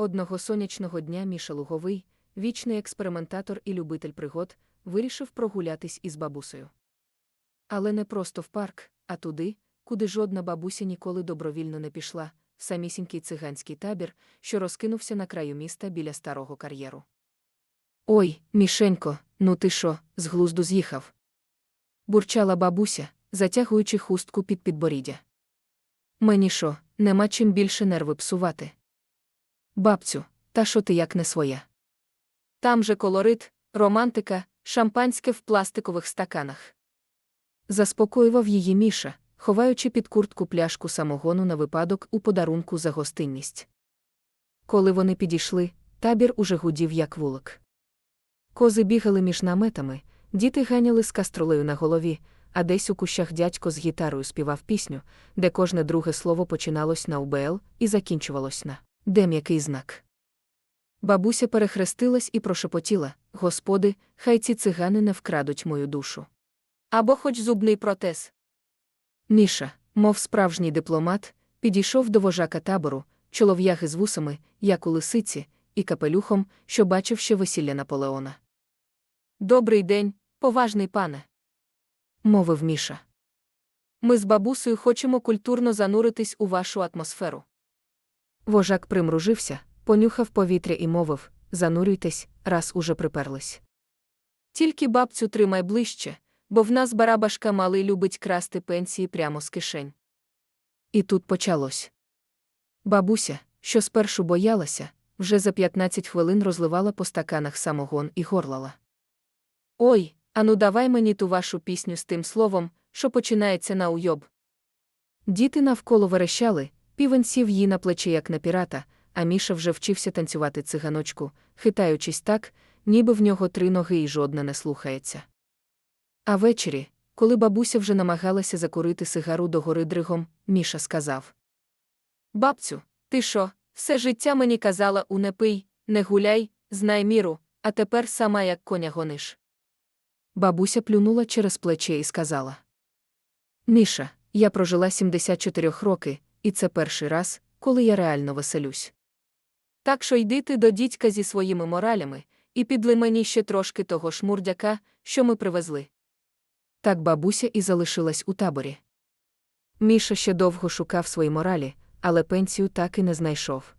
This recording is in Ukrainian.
Одного сонячного дня Міша Луговий, вічний експериментатор і любитель пригод, вирішив прогулятись із бабусею. Але не просто в парк, а туди, куди жодна бабуся ніколи добровільно не пішла, самісінький циганський табір, що розкинувся на краю міста біля старого кар'єру. Ой, Мішенько, ну ти що, з глузду з'їхав? бурчала бабуся, затягуючи хустку під підборіддя. Мені що, нема чим більше нерви псувати. Бабцю, та що ти як не своя? Там же колорит, романтика, шампанське в пластикових стаканах. Заспокоював її Міша, ховаючи під куртку пляшку самогону на випадок у подарунку за гостинність. Коли вони підійшли, табір уже гудів як вулик. Кози бігали між наметами, діти ганяли з каструлею на голові, а десь у кущах дядько з гітарою співав пісню, де кожне друге слово починалось на УБЛ і закінчувалось на де м'який знак. Бабуся перехрестилась і прошепотіла Господи, хай ці цигани не вкрадуть мою душу. Або хоч зубний протез. Міша, мов справжній дипломат, підійшов до вожака табору, чолов'яги з вусами, як у лисиці, і капелюхом, що бачив ще весілля Наполеона. Добрий день, поважний пане, мовив Міша. Ми з бабусею хочемо культурно зануритись у вашу атмосферу. Вожак примружився, понюхав повітря і мовив занурюйтесь, раз уже приперлись. Тільки бабцю тримай ближче, бо в нас барабашка малий любить красти пенсії прямо з кишень. І тут почалось. Бабуся, що спершу боялася, вже за 15 хвилин розливала по стаканах самогон і горлала. Ой, ану давай мені ту вашу пісню з тим словом, що починається на уйоб. Діти навколо верещали, півень сів їй на плече, як на пірата, а Міша вже вчився танцювати циганочку, хитаючись так, ніби в нього три ноги і жодна не слухається. А ввечері, коли бабуся вже намагалася закурити сигару догори дригом, Міша сказав: Бабцю, ти що, все життя мені казала у не пий, не гуляй, знай міру, а тепер сама як коня гониш. Бабуся плюнула через плече і сказала: Міша, я прожила 74 роки, і це перший раз, коли я реально веселюсь. Так що йди ти до дідька зі своїми моралями, і підли мені ще трошки того шмурдяка, що ми привезли. Так бабуся і залишилась у таборі. Міша ще довго шукав свої моралі, але пенсію так і не знайшов.